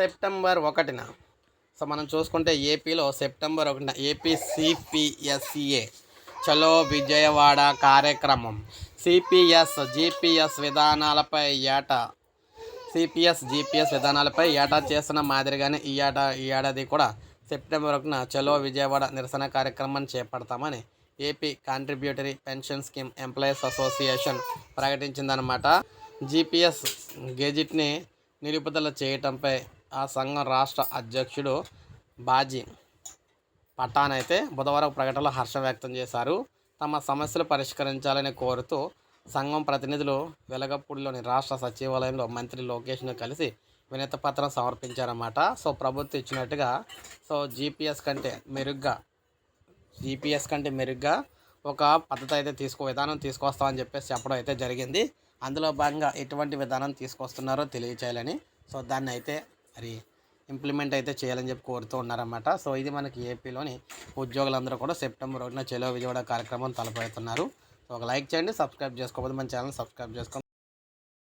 September ఒకటిన. So మనం చూసుకుంటే ఏపీలో సెప్టెంబర్ ఒకటిన ఏపీ సిపిఎస్సిఏ చలో విజయవాడ కార్యక్రమం. సిపిఎస్ జిపిఎస్ విధానాలపై ఏటా సిపిఎస్ జిపిఎస్ విధానాలపై ఏటా చేస్తున్న మాదిరిగానే ఈ ఏటా ఈ ఏడాది కూడా సెప్టెంబర్ ఒకటిన చలో విజయవాడ నిరసన కార్యక్రమాన్ని చేపడతామని AP contributory pension scheme employees association ప్రకటించిందనమాట GPS గెజిట్ని నిలుపుదల చేయటంపై ఆ సంఘం రాష్ట్ర అధ్యక్షుడు బాజీ పఠాన్ అయితే బుధవారం ప్రకటనలో హర్షం వ్యక్తం చేశారు. తమ సమస్యలు పరిష్కరించాలని కోరుతూ సంఘం ప్రతినిధులు వెలగపూడిలోని రాష్ట్ర సచివాలయంలో మంత్రి లోకేష్ను కలిసి వినతి పత్రం సమర్పించారన్నమాట. సో ప్రభుత్వం ఇచ్చినట్టుగా సో జీపీఎస్ కంటే మెరుగ్గా జీపీఎస్ కంటే మెరుగ్గా ఒక పద్ధతి అయితే తీసుకో విధానం తీసుకొస్తామని చెప్పేసి చెప్పడం అయితే జరిగింది. అందులో భాగంగా ఎటువంటి విధానం తీసుకొస్తున్నారో తెలియచేయాలని సో దాన్ని అయితే మరి ఇంప్లిమెంట్ అయితే చేయాలని చెప్పి కోరుతూ ఉన్నారన్నమాట. సో ఇది మనకి ఏపీలోని ఉద్యోగులందరూ కూడా సెప్టెంబర్ ఒకటిన చెలో విజయవాడ కార్యక్రమం తలపెడుతున్నారు. సో ఒక లైక్ చేయండి సబ్స్క్రైబ్ చేసుకోకపోతే మన ఛానల్ సబ్స్క్రైబ్ చేసుకోండి